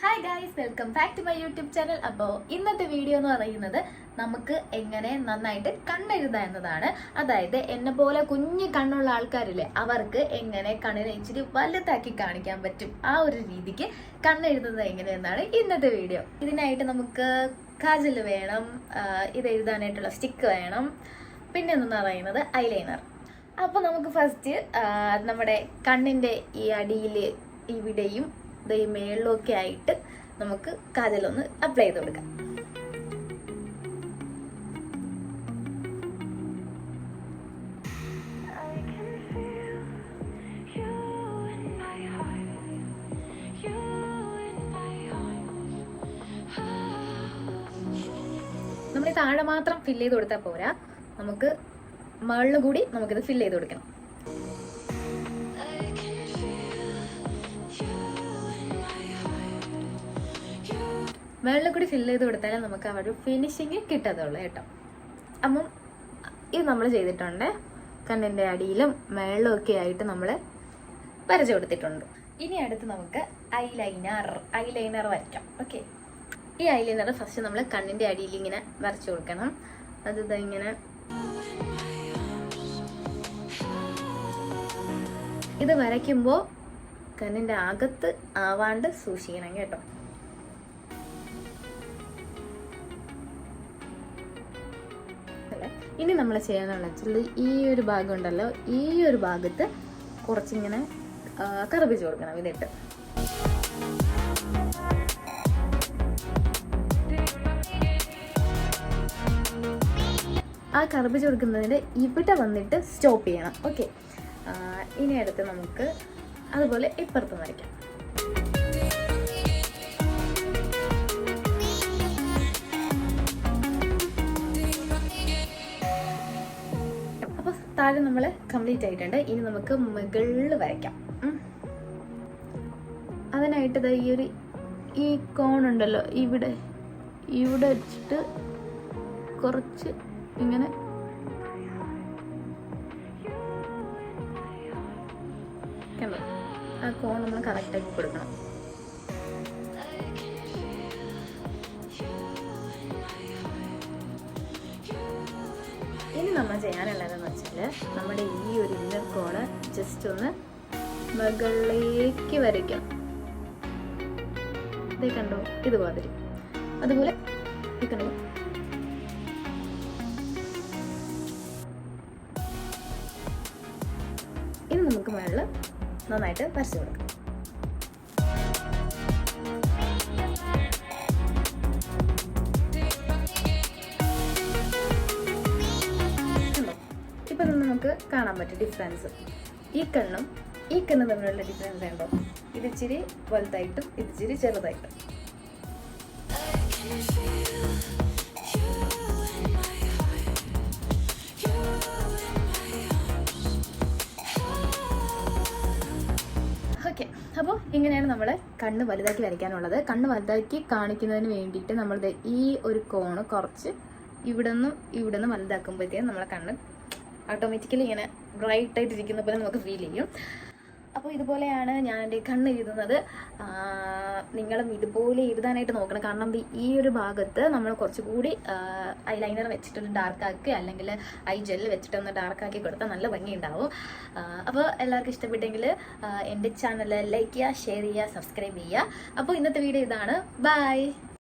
Hi guys welcome back to my YouTube channel അപ്പോൾ ഇന്നത്തെ video എന്ന് പറയുന്നത് നമുക്ക് എങ്ങനെ നന്നായിട്ട് കണ്ണെഴുതാം എന്നതാണ്. അതായത് എന്നെ പോലെ കുഞ്ഞു കണ്ണുള്ള ആൾക്കാരില്ലേ അവർക്ക് എങ്ങനെ കണ്ണിനെ ഇച്ചിരി വലുതാക്കി കാണിക്കാൻ പറ്റും ആ ഒരു രീതിക്ക് കണ്ണെഴുതുന്നത് എങ്ങനെയെന്നാണ് ഇന്നത്തെ വീഡിയോ ഇതിനായിട്ട് നമുക്ക് കാജൽ വേണം ഇത് എഴുതാനായിട്ടുള്ള സ്റ്റിക്ക് വേണം പിന്നെ എന്ന് പറയുന്നത് ഐലൈനർ അപ്പോൾ നമുക്ക് ഫസ്റ്റ് നമ്മുടെ കണ്ണിന്റെ ഈ അടിയിൽ ഇവിടെയും ഈ മേളിലൊക്കെ ആയിട്ട് നമുക്ക് കാജലൊന്ന് അപ്ലൈ ചെയ്ത് കൊടുക്കാം. നമ്മൾ താഴെ മാത്രം ഫില്ല് ചെയ്ത് കൊടുത്താൽ പോരാ. നമുക്ക് മുകളിൽ കൂടി നമുക്കിത് ഫില്ല് ചെയ്ത് കൊടുക്കണം. മുകളിൽ കൂടി ഫില്ല് ചെയ്ത് കൊടുത്താലേ നമുക്ക് ആ ഒരു ഫിനിഷിങ് കിട്ടത്തുള്ളൂ കേട്ടോ. അപ്പം ഇത് നമ്മൾ ചെയ്തിട്ടുണ്ട്. കണ്ണിന്റെ അടിയിലും മേളിലും ഒക്കെ ആയിട്ട് നമ്മൾ വരച്ചു കൊടുത്തിട്ടുണ്ട്. ഇനി അടുത്ത് നമുക്ക് ഐലൈനർ ഐലൈനർ വരയ്ക്കാം. ഓക്കെ ഈ ഐലൈനർ ഫസ്റ്റ് നമ്മൾ കണ്ണിന്റെ അടിയിൽ ഇങ്ങനെ വരച്ചു കൊടുക്കണം. അത് ഇങ്ങനെ. ഇത് വരയ്ക്കുമ്പോൾ കണ്ണിന്റെ അകത്ത് ആവാണ്ട് സൂക്ഷിക്കണം കേട്ടോ. അല്ലേ? ഇനി നമ്മൾ ചെയ്യാനുള്ള വെച്ചാൽ ഈ ഒരു ഭാഗം ഉണ്ടല്ലോ ഈ ഒരു ഭാഗത്ത് കുറച്ചിങ്ങനെ കറുപ്പിച്ച് കൊടുക്കണം ഇതിട്ട്. ആ കറുപ്പിച്ച് കൊടുക്കുന്നതിന്റെ ഇവിടെ വന്നിട്ട് സ്റ്റോപ്പ് ചെയ്യണം. ഓക്കെ. ഇനി അടുത്ത് നമുക്ക് അതുപോലെ ഇപ്പുറത്ത് വരയ്ക്കാം. താഴെ നമ്മൾ കംപ്ലീറ്റ് ആയിട്ടുണ്ട്. ഇനി നമുക്ക് മുകളിൽ വരയ്ക്കാം. അതിനായിട്ട് ഈ ഒരു ഈ കോൺ ഉണ്ടല്ലോ ഇവിടെ ഇവിടെ വെച്ചിട്ട് കുറച്ച് ഇങ്ങനെ ആ കോൺ നമ്മൾ കറക്റ്റാക്കി കൊടുക്കണം. നമ്മൾ ചെയ്യാനുള്ളതെന്ന് വെച്ചാൽ നമ്മുടെ ഈ ഒരു ഇന്നർ കോണ് ജസ്റ്റ് ഒന്ന് മുകളിലേക്ക് വരയ്ക്കാം. ഇതേ കണ്ടോ? ഇതുമാതിരി. അതുപോലെ ഇനി നമുക്ക് മുകളിൽ നന്നായിട്ട് വരച്ചു കൊടുക്കാം. കാണാൻ പറ്റും ഡിഫറൻസ് ഈ കണ്ണും ഈ കണ്ണും തമ്മിലുള്ള ഡിഫറൻസ് ഉണ്ടോ? ഇത് ഇച്ചിരി വലുതായിട്ടും ഇത് ഇച്ചിരി ചെറുതായിട്ടും. ഓക്കെ അപ്പോൾ ഇങ്ങനെയാണ് നമ്മൾ കണ്ണ് വലുതാക്കി വരയ്ക്കാനുള്ളത്. കണ്ണ് വലുതാക്കി കാണിക്കുന്നതിന് വേണ്ടിയിട്ട് നമ്മൾ ഈ ഒരു കോണ് കുറച്ച് ഇവിടെ നിന്നും ഇവിടെ നിന്ന് വലുതാക്കുമ്പോഴത്തേക്കും നമ്മളെ കണ്ണ് ഓട്ടോമാറ്റിക്കലി ഇങ്ങനെ ബ്രൈറ്റ് ആയിട്ട് ഇരിക്കുന്ന പോലെ നമുക്ക് ഫീൽ ചെയ്യും. അപ്പോൾ ഇതുപോലെയാണ് ഞാൻ എന്റെ കണ്ണ് എഴുതുന്നത്. നിങ്ങളും ഇതുപോലെ എഴുതാനായിട്ട് നോക്കണം. കാരണം ഈ ഒരു ഭാഗത്ത് നമ്മൾ കുറച്ചുകൂടി ഐ ലൈനർ വെച്ചിട്ടൊന്ന് ഡാർക്കാക്കി അല്ലെങ്കിൽ ഐ ജെല്ല് വെച്ചിട്ടൊന്ന് ഡാർക്കാക്കി കൊടുത്താൽ നല്ല ഭംഗി ഉണ്ടാവും അപ്പോൾ എല്ലാവർക്കും ഇഷ്ടപ്പെട്ടെങ്കിൽ എന്റെ ചാനൽ ലൈക്ക് ചെയ്യുക ഷെയർ ചെയ്യുക സബ്സ്ക്രൈബ് ചെയ്യുക. അപ്പോൾ ഇന്നത്തെ വീഡിയോ ഇതാണ്. ബൈ